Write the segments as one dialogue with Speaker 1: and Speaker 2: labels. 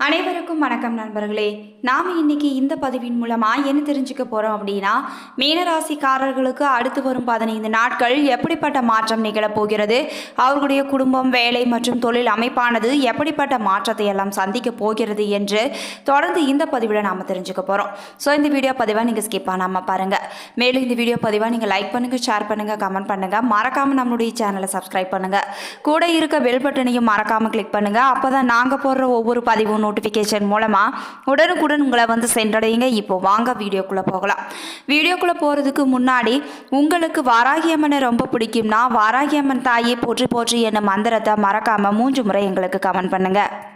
Speaker 1: அனைவருக்கும் வணக்கம் நண்பர்களே. நாம் இன்னைக்கு இந்த பதிவின் மூலமாக என்ன தெரிஞ்சுக்க போகிறோம் அப்படின்னா மீனராசிக்காரர்களுக்கு அடுத்து வரும் பதினைந்து நாட்கள் எப்படிப்பட்ட மாற்றம் நிகழப்போகிறது அவர்களுடைய குடும்பம் வேலை மற்றும் தொழில் அமைப்பானது எப்படிப்பட்ட மாற்றத்தை எல்லாம் சந்திக்க போகிறது என்று தொடர்ந்து இந்த பதிவில் நாம் தெரிஞ்சுக்க போகிறோம் ஸோ இந்த வீடியோ பதிவாக நீங்கள் ஸ்கிப் பண்ணாமல் பாருங்கள் மேலும் இந்த வீடியோ பதிவாக நீங்கள் லைக் பண்ணுங்கள் ஷேர் பண்ணுங்கள் கமெண்ட் பண்ணுங்கள் மறக்காமல் நம்மளுடைய சேனலை சப்ஸ்கிரைப் பண்ணுங்கள் கூட இருக்க பெல் பட்டனையும் மறக்காமல் கிளிக் பண்ணுங்கள் அப்போ தான் நாங்கள் போடுற ஒவ்வொரு பதிவும் நோட்டிஃபிகேஷன் மூலமாக உடனுக்குடன் உங்களை வந்து சென்றடையுங்க. இப்போ வாங்க வீடியோக்குள்ளே போகலாம். வீடியோக்குள்ளே போகிறதுக்கு முன்னாடி உங்களுக்கு வாராகி அம்மனை ரொம்ப பிடிக்கும்னா வாராகி அம்மன் போற்றி போற்றி என்ன மந்திரத்தை மறக்காமல் மூன்று முறை எங்களுக்கு கமெண்ட் பண்ணுங்கள்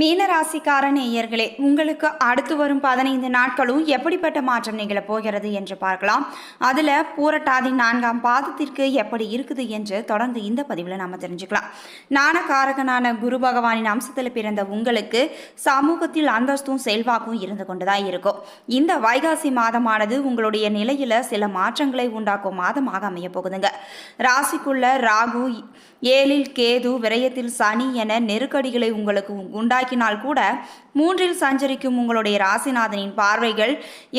Speaker 1: மீனராசிக்கார நேயர்களே உங்களுக்கு அடுத்து வரும் பதினைந்து நாட்களும் எப்படிப்பட்ட மாற்றம் நிகழப் போகிறது என்று பார்க்கலாம். அதில் பூரட்டாதி நான்காம் பாதத்திற்கு எப்படி இருக்குது என்று தொடர்ந்து இந்த பதிவில் நாம் தெரிஞ்சுக்கலாம். நாணகாரகனான குரு பகவானின் அம்சத்தில் பிறந்த உங்களுக்கு சமூகத்தில் அந்தஸ்தும் செல்வாக்கும் இருந்து கொண்டுதான் இருக்கும். இந்த வைகாசி மாதமானது உங்களுடைய நிலையில் சில மாற்றங்களை உண்டாக்கும் மாதமாக அமைய போகுதுங்க. ராசிக்குள்ள ராகு ஏழில் கேது விரயத்தில் சனி என நெருக்கடிகளை உங்களுக்கு உருவாக்கினால் கூட மூன்றில் சஞ்சரிக்கும் உங்களுடைய ராசிநாதனின் பார்வைகள்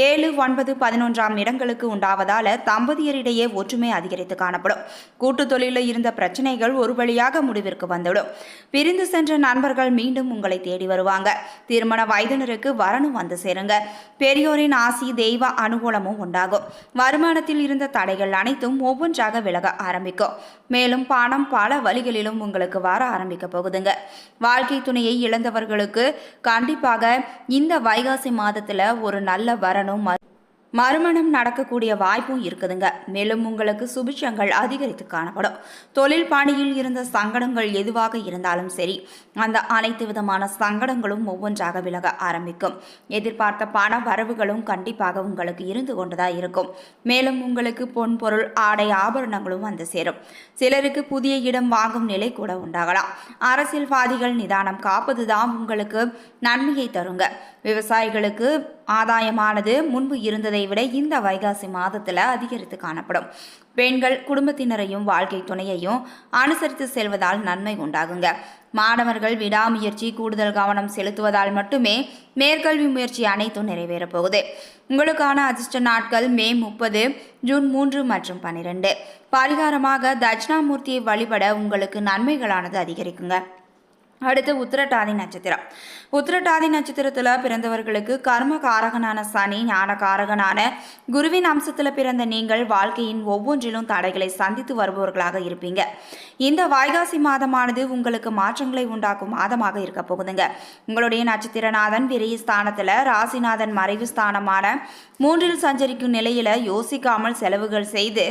Speaker 1: ஏழு ஒன்பது பதினொன்றாம் இடங்களுக்கு உண்டாவதால தம்பதியரிடையே ஒற்றுமை அதிகரித்து காணப்படும். கூட்டு தொழிலில் இருந்த பிரச்சனைகள் ஒரு வழியாக முடிவிற்கு வந்துவிடும். பிரிந்து சென்ற நண்பர்கள் மீண்டும் உங்களை தேடி வருவாங்க. திருமண வயதினருக்கு வரணும் வந்து சேருங்க. பெரியோரின் ஆசி தெய்வ அனுகூலமும் உண்டாகும். வருமானத்தில் இருந்த தடைகள் அனைத்தும் ஒவ்வொன்றாக விலக ஆரம்பிக்கும். மேலும் பணம் பல வழிகளிலும் உங்களுக்கு வர ஆரம்பிக்க போகுதுங்க. வாழ்க்கை துணையை இழந்த இருந்தவர்களுக்கு கண்டிப்பாக இந்த வைகாசி மாதத்தில் ஒரு நல்ல வரணும் மறுமணம் நடக்கக்கூடிய வாய்ப்பும் இருக்குதுங்க. மேலும் உங்களுக்கு சுபிட்சங்கள் அதிகரித்து காணப்படும். தொழில் பணியில் இருந்த சங்கடங்கள் எதுவாக இருந்தாலும் சரி அந்த அனைத்து விதமான சங்கடங்களும் ஒவ்வொன்றாக விலக ஆரம்பிக்கும். எதிர்பார்த்த பண வரவுகளும் கண்டிப்பாக உங்களுக்கு இருந்து கொண்டுதான் இருக்கும். மேலும் உங்களுக்கு பொன் பொருள் ஆடை ஆபரணங்களும் வந்து சேரும். சிலருக்கு புதிய இடம் வாங்கும் நிலை கூட உண்டாகலாம். அரசியல்வாதிகள் நிதானம் காப்பதுதான் உங்களுக்கு நன்மையை தருங்க. விவசாயிகளுக்கு ஆதாயமானது முன்பு இருந்ததை விட இந்த வைகாசி மாதத்தில் அதிகரித்து காணப்படும். பெண்கள் குடும்பத்தினரையும் வாழ்க்கை துணையையும் அனுசரித்து செல்வதால் நன்மை உண்டாகுங்க. மாணவர்கள் விடாமுயற்சி கூடுதல் கவனம் செலுத்துவதால் மட்டுமே மேற்கல்வி முயற்சி அனைத்தும் நிறைவேறப் போகுது. உங்களுக்கான அதிர்ஷ்ட நாட்கள் மே முப்பது ஜூன் மூன்று மற்றும் பன்னிரெண்டு. பரிகாரமாக தட்சிணாமூர்த்தியை வழிபட உங்களுக்கு நன்மைகளானது அதிகரிக்குங்க. அடுத்து உத்திரட்டாதி நட்சத்திரம். உத்திரட்டாதி நட்சத்திரத்தில் பிறந்தவர்களுக்கு கர்ம காரகனான சனி ஞான காரகனான குருவின் அம்சத்தில் பிறந்த நீங்கள் வாழ்க்கையின் ஒவ்வொன்றிலும் தடைகளை சந்தித்து வருபவர்களாக இருப்பீங்க. இந்த வைகாசி மாதமானது உங்களுக்கு மாற்றங்களை உண்டாக்கும் மாதமாக இருக்க போகுதுங்க. உங்களுடைய நட்சத்திரநாதன் பெரிய ஸ்தானத்தில் ராசிநாதன் மறைவு ஸ்தானமான மூன்றில் சஞ்சரிக்கும் நிலையில யோசிக்காமல் செலவுகள் செய்து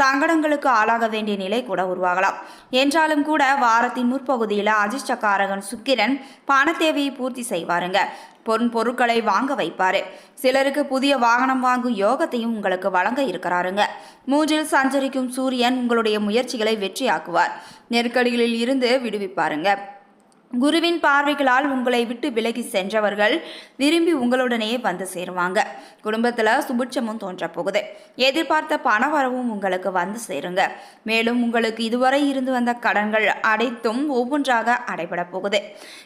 Speaker 1: சங்கடங்களுக்கு ஆளாக வேண்டிய நிலை கூட உருவாகலாம். என்றாலும் கூட வாரத்தின் முற்பகுதியில் அதிர்ஷ்டக்காரகன் சுக்கிரன் பண தேவையை பூர்த்தி செய்வாருங்க. பொன் பொருட்களை வாங்க வைப்பார். சிலருக்கு புதிய வாகனம் வாங்கும் யோகத்தையும் உங்களுக்கு வழங்க இருக்கிறாருங்க. மூன்றில் சஞ்சரிக்கும் சூரியன் உங்களுடைய முயற்சிகளை வெற்றியாக்குவார். நெருக்கடிகளில் இருந்து விடுவிப்பாருங்க. குருவின் பார்வைகளால் உங்களை விட்டு விலகி சென்றவர்கள் விரும்பி உங்களுடனே வந்து சேருவாங்க. குடும்பத்தில் சுபிட்சமும் தோன்றப் போகுது. எதிர்பார்த்த பணவரவும் உங்களுக்கு வந்து சேருங்க. மேலும் உங்களுக்கு இதுவரை இருந்து வந்த கடன்கள் அனைத்தும் ஒவ்வொன்றாக அடைபட போகுது.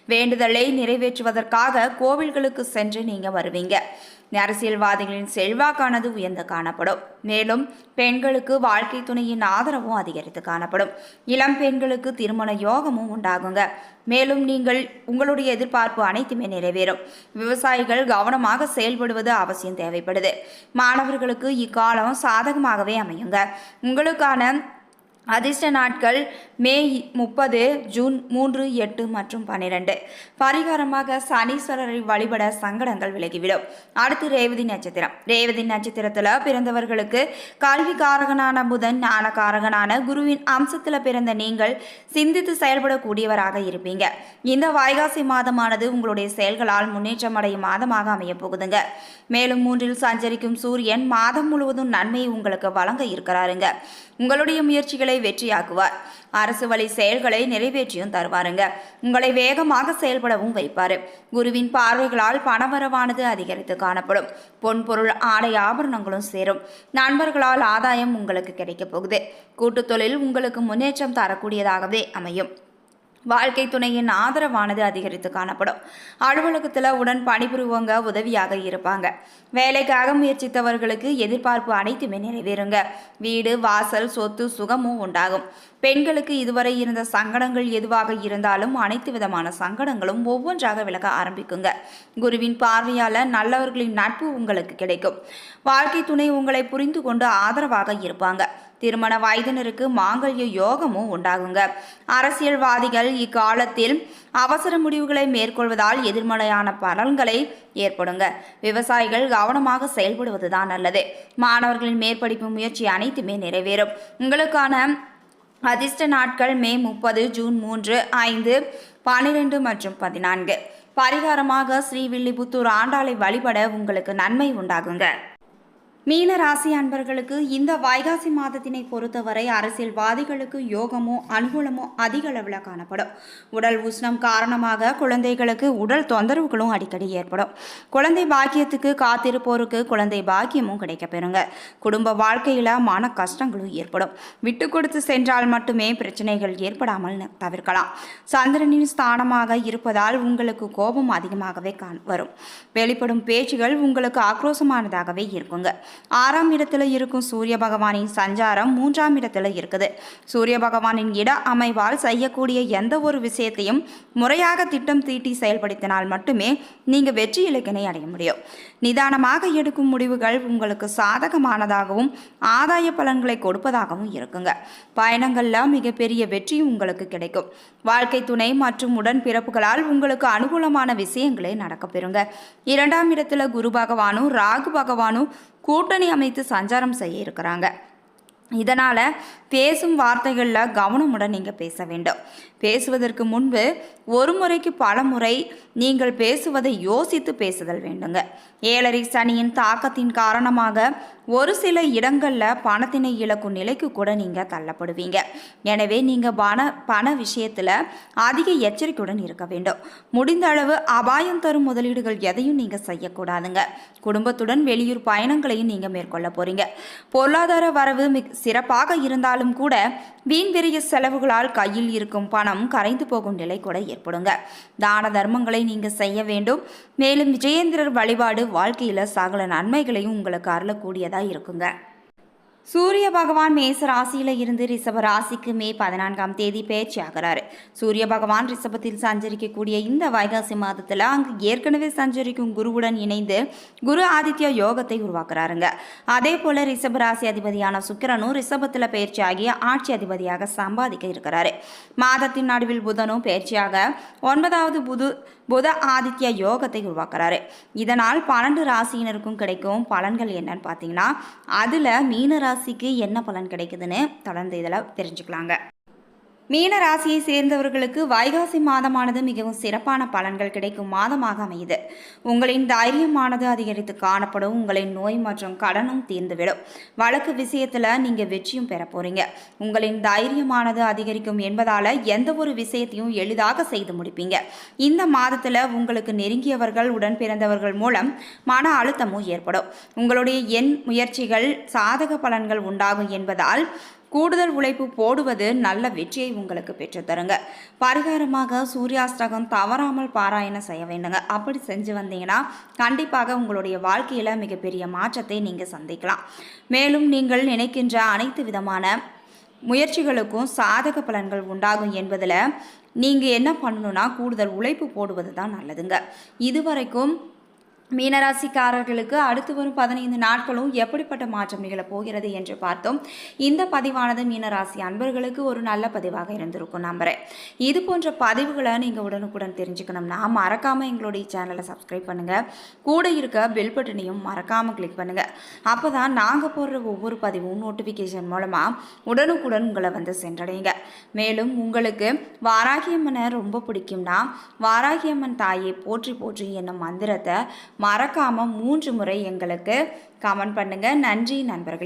Speaker 1: வேண்டுதலை நிறைவேற்றுவதற்காக கோவில்களுக்கு சென்று நீங்கள் வருவீங்க. அரசியல்வாதிகளின் செல்வாக்கானது உயர்ந்து காணப்படும். மேலும் பெண்களுக்கு வாழ்க்கை துணையின் ஆதரவும் அதிகரித்து காணப்படும். இளம் பெண்களுக்கு திருமண யோகமும் உண்டாகுங்க. மேலும் நீங்கள் உங்களுடைய எதிர்பார்ப்பு அனைத்துமே நிறைவேறும். விவசாயிகள் கவனமாக செயல்படுவது அவசியம் தேவைப்படுது. மாணவர்களுக்கு இக்காலம் சாதகமாகவே அமையுங்க. உங்களுக்கான அதிர்ஷ்ட நாட்கள் மே முப்பது ஜூன் மூன்று எட்டு மற்றும் பன்னிரெண்டு. பரிகாரமாக சனீஸ்வரரை வழிபட சங்கடங்கள் விலகிவிடும். அடுத்து ரேவதி நட்சத்திரம். ரேவதி நட்சத்திரத்தில் பிறந்தவர்களுக்கு கல்வி காரகனான புதன் ஞானகாரகனான குருவின் அம்சத்தில் பிறந்த நீங்கள் சிந்தித்து செயல்படக்கூடியவராக இருப்பீங்க. இந்த வைகாசி மாதமானது உங்களுடைய செயல்களால் முன்னேற்றம் அடையும் மாதமாக அமைய போகுதுங்க. மேலும் மூன்றில் சஞ்சரிக்கும் சூரியன் மாதம் முழுவதும் நன்மையை உங்களுக்கு வழங்க இருக்கிறாருங்க. உங்களுடைய முயற்சிகளை வெற்றியாக்குவார். அரசு வழி செயல்களை நிறைவேற்றியும் தருவாருங்க. உங்களை வேகமாக செயல்படவும் வைப்பார். குருவின் பார்வைகளால் பணவரவானது அதிகரித்து காணப்படும். பொன்பொருள் ஆடை ஆபரணங்களும் சேரும். நண்பர்களால் ஆதாயம் உங்களுக்கு கிடைக்கப் போகுது. கூட்டுத் தொழில் உங்களுக்கு முன்னேற்றம் தரக்கூடியதாகவே அமையும். வாழ்க்கை துணையின் ஆதரவானது அதிகரித்து காணப்படும். அலுவலகத்தில் உடன் பணிபுரிவங்க உதவியாக இருப்பாங்க. வேலைக்காக முயற்சித்தவர்களுக்கு எதிர்பார்ப்பு அனைத்துமே நிறைவேறுங்க. வீடு வாசல் சொத்து சுகமும் உண்டாகும். பெண்களுக்கு இதுவரை இருந்த சங்கடங்கள் எதுவாக இருந்தாலும் அனைத்து விதமான சங்கடங்களும் ஒவ்வொன்றாக விலக ஆரம்பிக்குங்க. குருவின் பார்வையால் நல்லவர்களின் நட்பு உங்களுக்கு கிடைக்கும். வாழ்க்கை துணை உங்களை புரிந்து கொண்டு ஆதரவாக இருப்பாங்க. திருமண வயதினருக்கு மாங்கல்ய யோகமும் உண்டாகுங்க. அரசியல்வாதிகள் இக்காலத்தில் அவசர முடிவுகளை மேற்கொள்வதால் எதிர்மறையான பலன்களை ஏற்படுங்க. விவசாயிகள் கவனமாக செயல்படுவதுதான் நல்லது. மாணவர்களின் மேற்படிப்பு முயற்சி அனைத்துமே நிறைவேறும். உங்களுக்கான அதிர்ஷ்ட நாட்கள் மே முப்பது ஜூன் மூன்று ஐந்து பன்னிரெண்டு மற்றும் பதினான்கு. பரிகாரமாக ஸ்ரீவில்லிபுத்தூர் ஆண்டாளை வழிபட உங்களுக்கு நன்மை உண்டாகுங்க. மீன ராசி அன்பர்களுக்கு இந்த வைகாசி மாதத்தினை பொறுத்தவரை அரசியல்வாதிகளுக்கு யோகமோ அனுகூலமோ அதிக அளவில் காணப்படும். உடல் உஷ்ணம் காரணமாக குழந்தைகளுக்கு உடல் தொந்தரவுகளும் அடிக்கடி ஏற்படும். குழந்தை பாக்கியத்துக்கு காத்திருப்போருக்கு குழந்தை பாக்கியமும் கிடைக்கப்பெறுங்க குடும்ப வாழ்க்கையில் மன கஷ்டங்களும் ஏற்படும். விட்டு கொடுத்து சென்றால் மட்டுமே பிரச்சனைகள் ஏற்படாமல் தவிர்க்கலாம். சந்திரனின் ஸ்தானமாக இருப்பதால் உங்களுக்கு கோபம் அதிகமாகவே காண் வரும். வெளிப்படும் பேச்சுகள் உங்களுக்கு ஆக்ரோஷமானதாகவே இருக்குங்க. ஆறாம் இடத்துல இருக்கும் சூரிய பகவானின் சஞ்சாரம் மூன்றாம் இடத்துல இருக்குது. சூரிய பகவானின் இட அமைவால் செய்யக்கூடிய எந்த ஒரு விஷயத்தையும் முறையாக திட்டம் தீட்டி செயல்படுத்தினால் மட்டுமே நீங்க வெற்றி இலக்கினை அடைய முடியும். நிதானமாக எடுக்கும் முடிவுகள் உங்களுக்கு சாதகமானதாகவும் ஆதாய பலன்களை கொடுப்பதாகவும் இருக்குங்க. பயணங்களில் மிகப்பெரிய வெற்றி உங்களுக்கு கிடைக்கும். வாழ்க்கை துணை மற்றும் உடன் பிறப்புகளால் உங்களுக்கு அனுகூலமான விஷயங்களே நடக்கப்பெறுங்க இரண்டாம் இடத்துல குரு பகவானும் ராகு பகவானும் கூட்டணி அமைத்து சஞ்சாரம் செய்ய இருக்கிறாங்க. இதனால் பேசும் வார்த்தைகளில் கவனமுடன் நீங்கள் பேச வேண்டும். பேசுவதற்கு முன்பு ஒரு முறைக்கு பல முறை நீங்கள் பேசுவதை யோசித்து பேசுதல் வேண்டுங்க. ஏழரை சனியின் தாக்கத்தின் காரணமாக ஒரு சில இடங்களில் பணத்தினை இழக்கும் நிலைக்கு கூட நீங்கள் தள்ளப்படுவீங்க. எனவே நீங்கள் பண பண விஷயத்தில் அதிக எச்சரிக்கையுடன் இருக்க வேண்டும். முடிந்த அளவு அபாயம் தரும் முதலீடுகள் எதையும் நீங்கள் செய்யக்கூடாதுங்க. குடும்பத்துடன் வெளியூர் பயணங்களையும் நீங்கள் மேற்கொள்ள போகிறீங்க பொருளாதார வரவு மிக சிறப்பாக இருந்தாலும் கூட வீண் விரிய செலவுகளால் கையில் இருக்கும் பணம் கரைந்து போகும் நிலை கூட ஏற்படுங்க. தான தர்மங்களை நீங்க செய்ய வேண்டும். மேலும் விஜயேந்திரர் வழிபாடு வாழ்க்கையில சகல நன்மைகளையும் உங்களுக்கு அருளக்கூடியதா இருக்குங்க. சூரிய பகவான் மேச ராசியில இருந்து ரிஷப ராசிக்கு மே பதினான்காம் தேதி பேச்சு சூரிய பகவான் ரிஷபத்தில் சஞ்சரிக்கக்கூடிய இந்த வைகாசி மாதத்துல அங்கு ஏற்கனவே சஞ்சரிக்கும் குருவுடன் இணைந்து குரு ஆதித்ய யோகத்தை உருவாக்குறாருங்க. அதே போல ரிஷப ராசி அதிபதியான சுக்கிரனும் ரிஷபத்துல பயிற்சியாகி ஆட்சி அதிபதியாக சம்பாதிக்க இருக்கிறாரு. மாதத்தின் நடுவில் புதனும் பயிற்சியாக ஒன்பதாவது புது புத ஆதித்ய யோகத்தை உருவாக்குறாரு. இதனால் பன்னெண்டு ராசியினருக்கும் கிடைக்கும் பலன்கள் என்னன்னு பார்த்தீங்கன்னா அதில் மீன ராசிக்கு என்ன பலன் கிடைக்குதுன்னு தொடர்ந்து இதில் தெரிஞ்சுக்கலாங்க. மீன ராசியை சேர்ந்தவர்களுக்கு வைகாசி மாதமானது மிகவும் சிறப்பான பலன்கள் கிடைக்கும் மாதமாக அமையுது. உங்களின் தைரியமானது அதிகரித்து காணப்படும். உங்களின் நோய் மற்றும் கடனும் தீர்ந்துவிடும். வழக்கு விஷயத்தில் நீங்கள் வெற்றியும் பெற போறீங்க. உங்களின் தைரியமானது அதிகரிக்கும் என்பதால் எந்த ஒரு விஷயத்தையும் எளிதாக செய்து முடிப்பீங்க. இந்த மாதத்தில் உங்களுக்கு நெருங்கியவர்கள் உடன் பிறந்தவர்கள் மூலம் மன அழுத்தமும் ஏற்படும். உங்களுடைய எண் முயற்சிகள் சாதக பலன்கள் உண்டாகும் என்பதால் கூடுதல் உழைப்பு போடுவது நல்ல வெற்றியை உங்களுக்கு பெற்றுத்தருங்க பரிகாரமாக சூர்யாஸ்தகம் தவறாமல் பாராயணம் செய்ய வேண்டுங்க. அப்படி செஞ்சு வந்தீங்கன்னா கண்டிப்பாக உங்களுடைய வாழ்க்கையில் மிகப்பெரிய மாற்றத்தை நீங்கள் சந்திக்கலாம். மேலும் நீங்கள் நினைக்கின்ற அனைத்து விதமான முயற்சிகளுக்கும் சாதக பலன்கள் உண்டாகும் என்பதில் நீங்கள் என்ன பண்ணணும்னா கூடுதல் உழைப்பு போடுவது தான் நல்லதுங்க. இதுவரைக்கும் மீனராசிக்காரர்களுக்கு அடுத்து வரும் பதினைந்து நாட்களும் எப்படிப்பட்ட மாற்றம் நிகழப்போகிறது என்று பார்த்தோம். இந்த பதிவானது மீனராசி அன்பர்களுக்கு ஒரு நல்ல பதிவாக இருந்திருக்கும் நம்புறேன். இது போன்ற பதிவுகளை நீங்கள் உடனுக்குடன் தெரிஞ்சுக்கணும்னா மறக்காமல் எங்களுடைய சேனலை சப்ஸ்கிரைப் பண்ணுங்கள் கூட இருக்க பெல் பட்டனையும் மறக்காமல் கிளிக் பண்ணுங்கள் அப்போ தான் நாங்கள் போடுற ஒவ்வொரு பதிவும் நோட்டிஃபிகேஷன் மூலமாக உடனுக்குடன் உங்களை வந்து சென்றடையுங்க. மேலும் உங்களுக்கு வாராகியம்மனை ரொம்ப பிடிக்கும்னா வாராகியம்மன் தாயை போற்றி போற்றி என்னும் மந்திரத்தை மறக்காமல் மூன்று முறை எங்களுக்கு கமெண்ட் பண்ணுங்கள் நன்றி நண்பர்கள்.